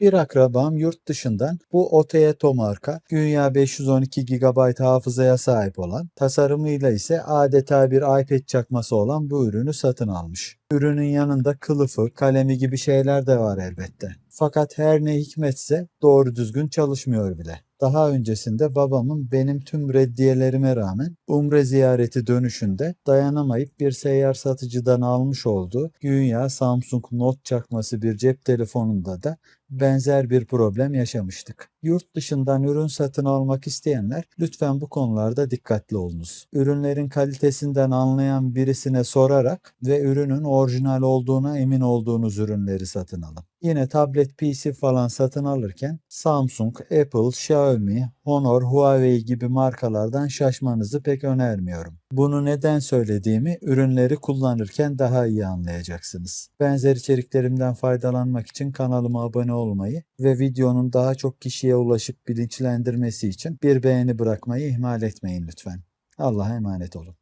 Bir akrabam yurt dışından bu Oteeto marka güya 512 GB hafızaya sahip olan, tasarımıyla ise adeta bir iPad çakması olan bu ürünü satın almış. Ürünün yanında kılıfı, kalemi gibi şeyler de var elbette. Fakat her ne hikmetse doğru düzgün çalışmıyor bile. Daha öncesinde babamın benim tüm reddiyelerime rağmen Umre ziyareti dönüşünde dayanamayıp bir seyyar satıcıdan almış olduğu güya Samsung Note çakması bir cep telefonunda da benzer bir problem yaşamıştık. Yurt dışından ürün satın almak isteyenler lütfen bu konularda dikkatli olunuz. Ürünlerin kalitesinden anlayan birisine sorarak ve ürünün orijinal olduğuna emin olduğunuz ürünleri satın alın. Yine tablet PC falan satın alırken Samsung, Apple, Xiaomi, Honor, Huawei gibi markalardan şaşmanızı pek önermiyorum. Bunu neden söylediğimi ürünleri kullanırken daha iyi anlayacaksınız. Benzer içeriklerimden faydalanmak için kanalıma abone olmayı ve videonun daha çok kişiye ulaşıp bilinçlendirmesi için bir beğeni bırakmayı ihmal etmeyin lütfen. Allah'a emanet olun.